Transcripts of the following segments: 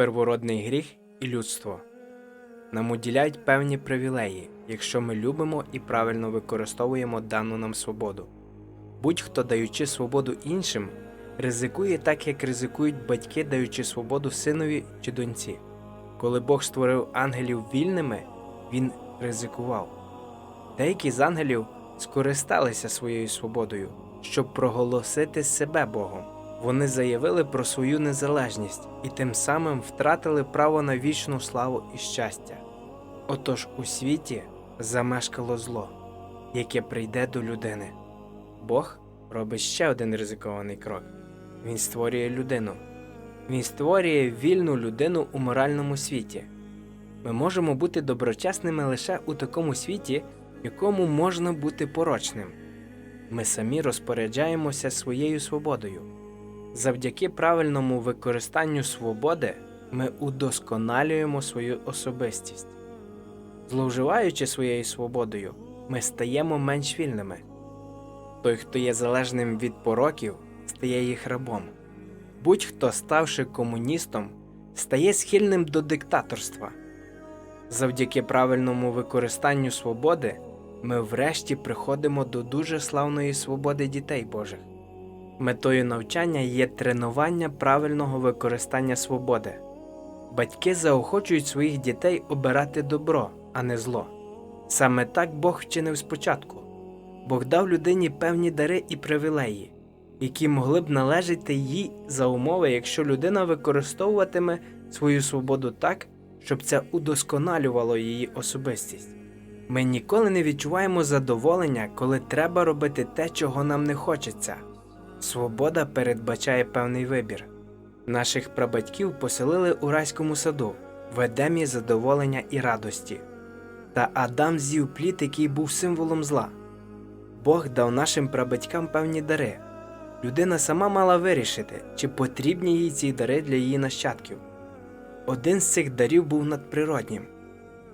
первородний гріх і людство. Нам уділяють певні привілеї, якщо ми любимо і правильно використовуємо дану нам свободу. Будь-хто, даючи свободу іншим, ризикує так, як ризикують батьки, даючи свободу синові чи доньці. Коли Бог створив ангелів вільними, він ризикував. Деякі з ангелів скористалися своєю свободою, щоб проголосити себе Богом. Вони заявили про свою незалежність і тим самим втратили право на вічну славу і щастя. Отож у світі замешкало зло, яке прийде до людини. Бог робить ще один ризикований крок. Він створює людину. Він створює вільну людину у моральному світі. Ми можемо бути доброчесними лише у такому світі, в якому можна бути порочним. Ми самі розпоряджаємося своєю свободою. Завдяки правильному використанню свободи ми удосконалюємо свою особистість. Зловживаючи своєю свободою, ми стаємо менш вільними. Той, хто є залежним від пороків, стає їх рабом. Будь-хто, ставши комуністом, стає схильним до диктаторства. Завдяки правильному використанню свободи ми врешті приходимо до дуже славної свободи дітей Божих. Метою навчання є тренування правильного використання свободи. Батьки заохочують своїх дітей обирати добро, а не зло. Саме так Бог вчинив спочатку. Бог дав людині певні дари і привілеї, які могли б належати їй за умови, якщо людина використовуватиме свою свободу так, щоб це удосконалювало її особистість. Ми ніколи не відчуваємо задоволення, коли треба робити те, чого нам не хочеться. Свобода передбачає певний вибір. Наших прабатьків поселили у райському саду, в Едемі задоволення і радості. Та Адам з'їв плід, який був символом зла. Бог дав нашим прабатькам певні дари. Людина сама мала вирішити, чи потрібні їй ці дари для її нащадків. Один з цих дарів був надприроднім.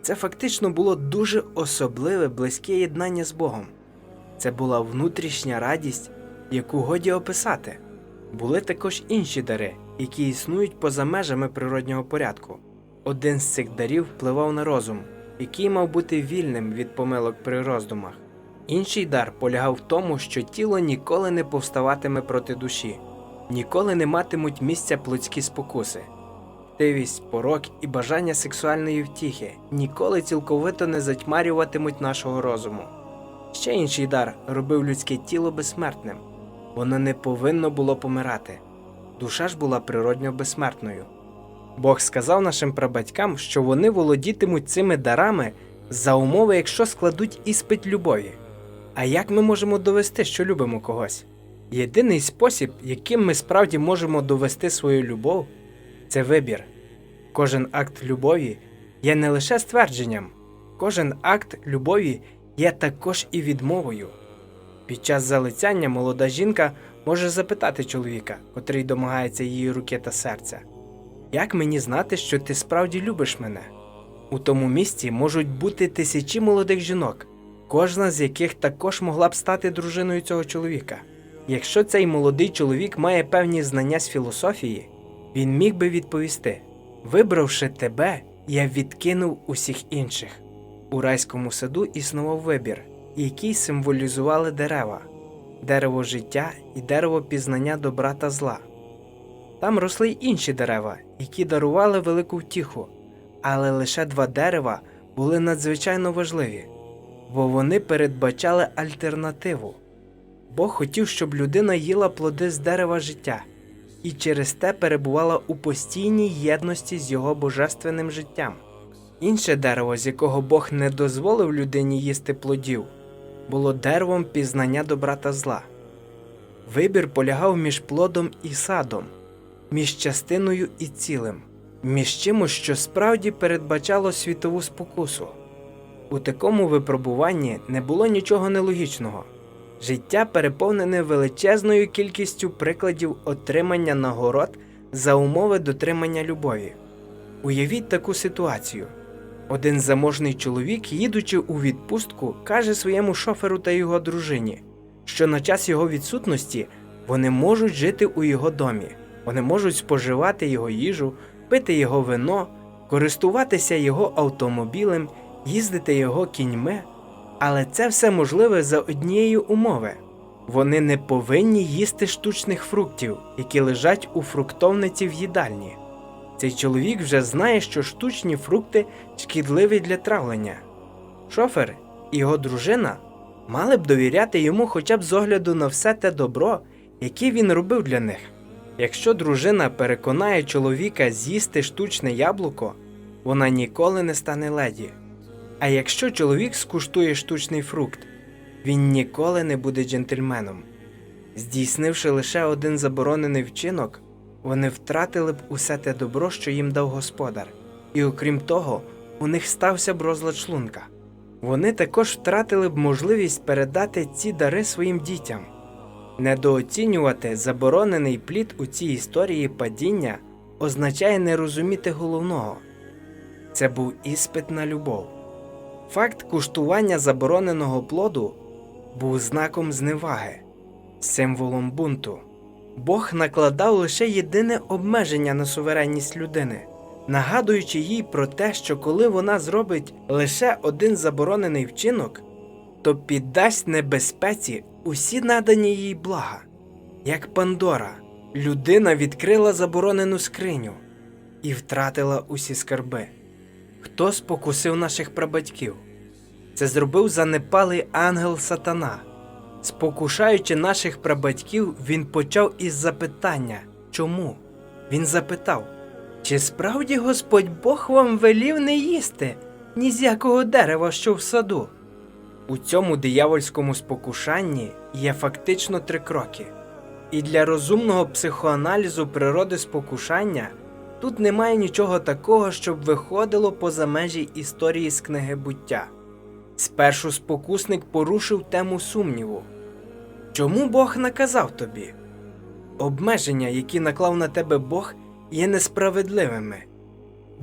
Це фактично було дуже особливе близьке єднання з Богом. Це була внутрішня радість, яку годі описати. Були також інші дари, які існують поза межами природнього порядку. Один з цих дарів впливав на розум, який мав бути вільним від помилок при роздумах. Інший дар полягав в тому, що тіло ніколи не повставатиме проти душі, ніколи не матимуть місця плотські спокуси. Тивість, порок і бажання сексуальної втіхи ніколи цілковито не затьмарюватимуть нашого розуму. Ще інший дар робив людське тіло безсмертним. Воно не повинно було помирати. Душа ж була природньо безсмертною. Бог сказав нашим прабатькам, що вони володітимуть цими дарами за умови, якщо складуть іспит любові. А як ми можемо довести, що любимо когось? Єдиний спосіб, яким ми справді можемо довести свою любов, це вибір. Кожен акт любові є не лише ствердженням, кожен акт любові є також і відмовою. Під час залицяння молода жінка може запитати чоловіка, котрий домагається її руки та серця, як мені знати, що ти справді любиш мене? У тому місці можуть бути тисячі молодих жінок, кожна з яких також могла б стати дружиною цього чоловіка. Якщо цей молодий чоловік має певні знання з філософії, він міг би відповісти: Вибравши тебе, я відкинув усіх інших. У райському саду існував вибір, який символізували дерева дерево життя і дерево пізнання добра та зла. Там росли й інші дерева, які дарували велику втіху, але лише два дерева були надзвичайно важливі, бо вони передбачали альтернативу. Бог хотів, щоб людина їла плоди з дерева життя і через те перебувала у постійній єдності з його божественним життям. Інше дерево, з якого Бог не дозволив людині їсти плодів, було деревом пізнання добра та зла. Вибір полягав між плодом і садом, між частиною і цілим, між чимось, що справді передбачало світову спокусу. У такому випробуванні не було нічого нелогічного. Життя переповнене величезною кількістю прикладів отримання нагород за умови дотримання любові. Уявіть таку ситуацію. Один заможний чоловік, їдучи у відпустку, каже своєму шоферу та його дружині, що на час його відсутності вони можуть жити у його домі, вони можуть споживати його їжу, пити його вино, користуватися його автомобілем, їздити його кіньми, але це все можливе за однієї умови. Вони не повинні їсти штучних фруктів, які лежать у фруктовниці в їдальні. Цей чоловік вже знає, що штучні фрукти шкідливі для травлення. Шофер і його дружина мали б довіряти йому хоча б з огляду на все те добро, яке він робив для них. Якщо дружина переконає чоловіка з'їсти штучне яблуко, вона ніколи не стане леді. А якщо чоловік скуштує штучний фрукт, він ніколи не буде джентльменом. Здійснивши лише один заборонений вчинок, вони втратили б усе те добро, що їм дав господар, і окрім того, у них стався б розлад шлунка. Вони також втратили б можливість передати ці дари своїм дітям. Недооцінювати заборонений плід у цій історії падіння означає не розуміти головного. Це був іспит на любов. Факт куштування забороненого плоду був знаком зневаги, символом бунту. Бог накладав лише єдине обмеження на суверенність людини, нагадуючи їй про те, що коли вона зробить лише один заборонений вчинок, то піддасть небезпеці усі надані їй блага. Як Пандора, людина відкрила заборонену скриню і втратила усі скарби. Хто спокусив наших прабатьків? Це зробив занепалий ангел сатана. Спокушаючи наших прабатьків, він почав із запитання чому? Він запитав, чи справді Господь Бог вам велів не їсти ні з якого дерева, що в саду? У цьому диявольському спокушанні є фактично три кроки. І для розумного психоаналізу природи спокушання тут немає нічого такого, щоб виходило поза межі історії з книги буття. Спершу спокусник порушив тему сумніву. Чому Бог наказав тобі? Обмеження, які наклав на тебе Бог, є несправедливими.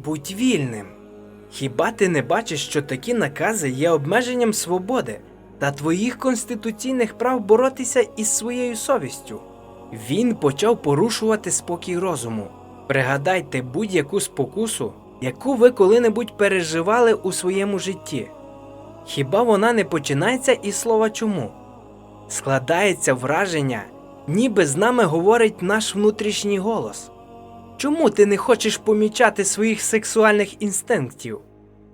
Будь вільним. Хіба ти не бачиш, що такі накази є обмеженням свободи та твоїх конституційних прав боротися із своєю совістю? Він почав порушувати спокій розуму. Пригадайте будь-яку спокусу, яку ви коли-небудь переживали у своєму житті. Хіба вона не починається із слова чому? Складається враження, ніби з нами говорить наш внутрішній голос. Чому ти не хочеш помічати своїх сексуальних інстинктів?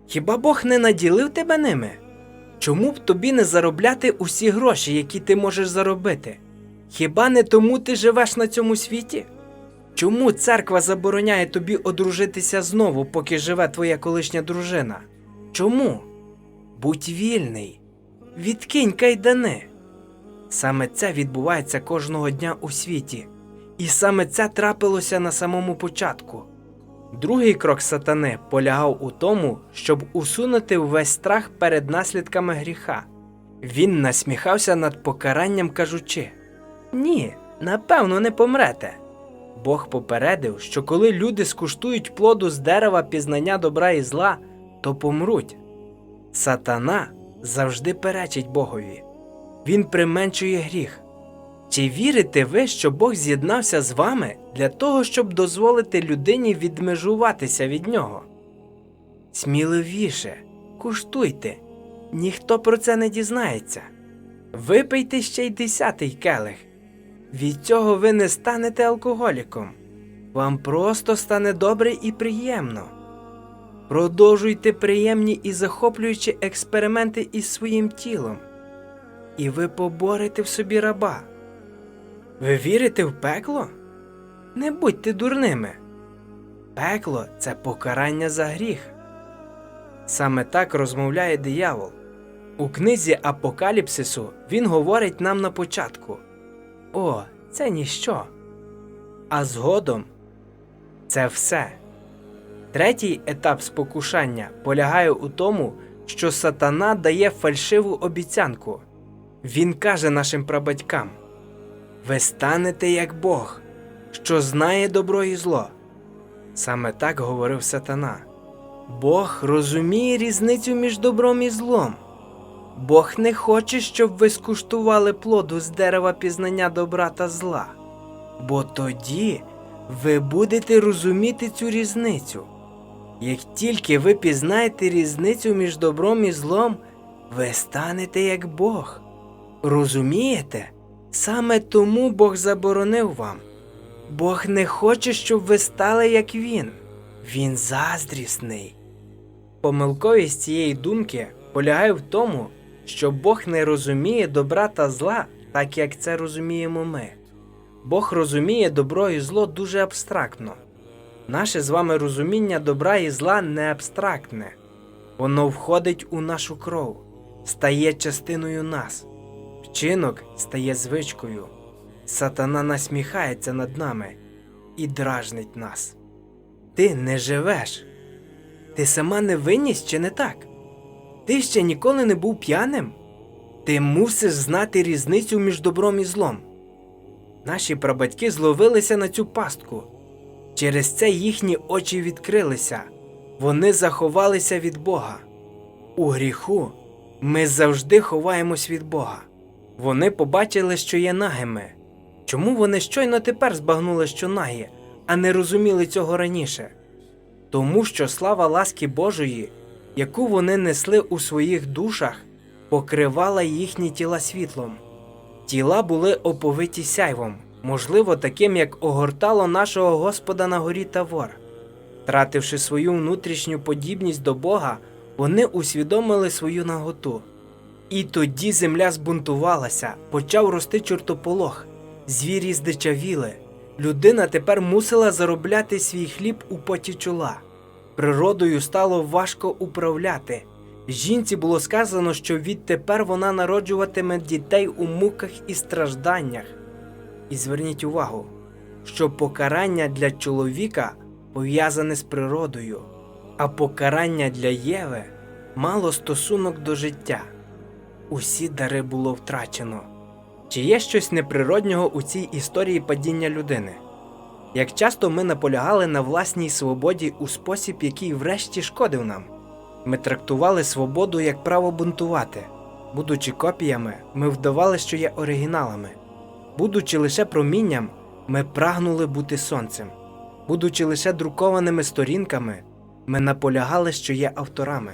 Хіба Бог не наділив тебе ними? Чому б тобі не заробляти усі гроші, які ти можеш заробити? Хіба не тому ти живеш на цьому світі? Чому церква забороняє тобі одружитися знову, поки живе твоя колишня дружина? Чому? Будь вільний, відкинь кайдани. Саме це відбувається кожного дня у світі, і саме це трапилося на самому початку. Другий крок сатани полягав у тому, щоб усунути весь страх перед наслідками гріха. Він насміхався над покаранням, кажучи: Ні, напевно, не помрете. Бог попередив, що коли люди скуштують плоду з дерева пізнання добра і зла, то помруть. Сатана завжди перечить Богові. Він применшує гріх. Чи вірите ви, що Бог з'єднався з вами для того, щоб дозволити людині відмежуватися від нього? Сміливіше, куштуйте, ніхто про це не дізнається. Випийте ще й десятий келих. Від цього ви не станете алкоголіком. Вам просто стане добре і приємно. Продовжуйте приємні і захоплюючі експерименти із своїм тілом, і ви поборете в собі раба. Ви вірите в пекло? Не будьте дурними. Пекло це покарання за гріх. Саме так розмовляє диявол. У книзі Апокаліпсису він говорить нам на початку: О, це ніщо. А згодом це все. Третій етап спокушання полягає у тому, що сатана дає фальшиву обіцянку. Він каже нашим прабатькам: Ви станете як Бог, що знає добро і зло. Саме так говорив сатана. Бог розуміє різницю між добром і злом. Бог не хоче, щоб ви скуштували плоду з дерева пізнання добра та зла, бо тоді ви будете розуміти цю різницю. Як тільки ви пізнаєте різницю між добром і злом, ви станете як Бог. Розумієте? Саме тому Бог заборонив вам. Бог не хоче, щоб ви стали як Він. Він заздрісний. Помилковість цієї думки полягає в тому, що Бог не розуміє добра та зла, так як це розуміємо ми. Бог розуміє добро і зло дуже абстрактно. Наше з вами розуміння добра і зла не абстрактне. Воно входить у нашу кров, стає частиною нас. Вчинок стає звичкою. Сатана насміхається над нами і дражнить нас. Ти не живеш. Ти сама не винність чи не так? Ти ще ніколи не був п'яним? Ти мусиш знати різницю між добром і злом. Наші прабатьки зловилися на цю пастку. Через це їхні очі відкрилися, вони заховалися від Бога. У гріху ми завжди ховаємось від Бога. Вони побачили, що є нагими. Чому вони щойно тепер збагнули, що нагі, а не розуміли цього раніше? Тому що слава ласки Божої, яку вони несли у своїх душах, покривала їхні тіла світлом. Тіла були оповиті сяйвом, можливо, таким, як огортало нашого Господа на горі Тавор. Втративши свою внутрішню подібність до Бога, вони усвідомили свою наготу. І тоді земля збунтувалася, почав рости чортополох, звірі здичавіли. Людина тепер мусила заробляти свій хліб у поті чола. Природою стало важко управляти. Жінці було сказано, що відтепер вона народжуватиме дітей у муках і стражданнях. І зверніть увагу, що покарання для чоловіка пов'язане з природою, а покарання для Єви мало стосунок до життя. Усі дари було втрачено. Чи є щось неприроднього у цій історії падіння людини? Як часто ми наполягали на власній свободі у спосіб, який врешті шкодив нам? Ми трактували свободу як право бунтувати. Будучи копіями, ми вдавали, що є оригіналами. Будучи лише промінням, ми прагнули бути сонцем. Будучи лише друкованими сторінками, ми наполягали, що є авторами.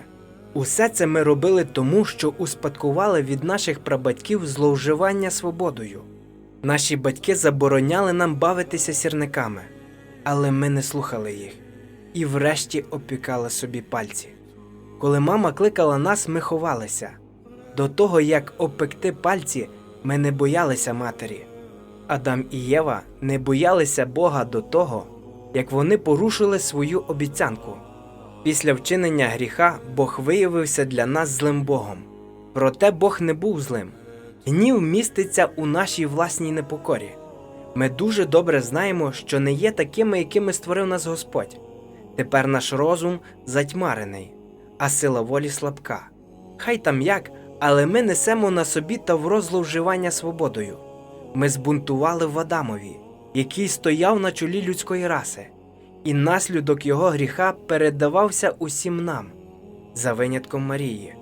Усе це ми робили тому, що успадкували від наших прабатьків зловживання свободою. Наші батьки забороняли нам бавитися сірниками, але ми не слухали їх і врешті опікали собі пальці. Коли мама кликала нас, ми ховалися. До того, як опекти пальці, ми не боялися матері. Адам і Єва не боялися Бога до того, як вони порушили свою обіцянку. Після вчинення гріха Бог виявився для нас злим Богом. Проте Бог не був злим. Гнів міститься у нашій власній непокорі. Ми дуже добре знаємо, що не є такими, якими створив нас Господь. Тепер наш розум затьмарений, а сила волі слабка. Хай там як, але ми несемо на собі тавро зловживання свободою. Ми збунтували в Адамові, який стояв на чолі людської раси, і наслідок його гріха передавався усім нам, за винятком Марії.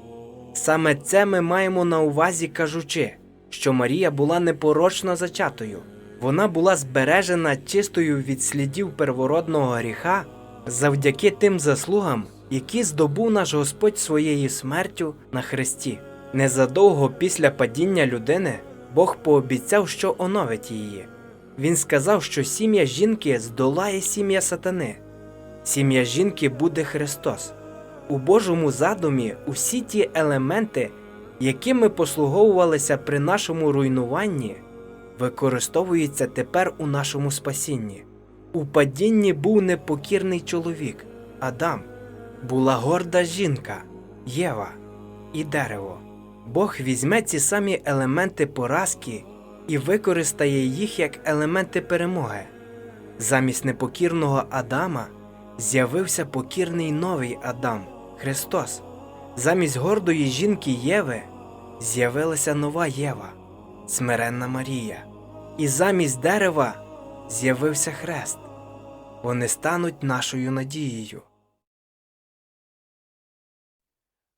Саме це ми маємо на увазі, кажучи, що Марія була непорочно зачатою, вона була збережена чистою від слідів первородного гріха завдяки тим заслугам, які здобув наш Господь своєю смертю на хресті. Незадовго після падіння людини Бог пообіцяв, що оновить її. Він сказав, що сім'я жінки здолає сім'я сатани. Сім'я жінки буде Христос. У Божому задумі усі ті елементи, якими послуговувалися при нашому руйнуванні, використовуються тепер у нашому спасінні. У падінні був непокірний чоловік Адам, була горда жінка Єва і дерево. Бог візьме ці самі елементи поразки і використає їх як елементи перемоги. Замість непокірного Адама з'явився покірний новий Адам Христос. Замість гордої жінки Єви з'явилася нова Єва, смиренна Марія. І замість дерева з'явився хрест. Вони стануть нашою надією.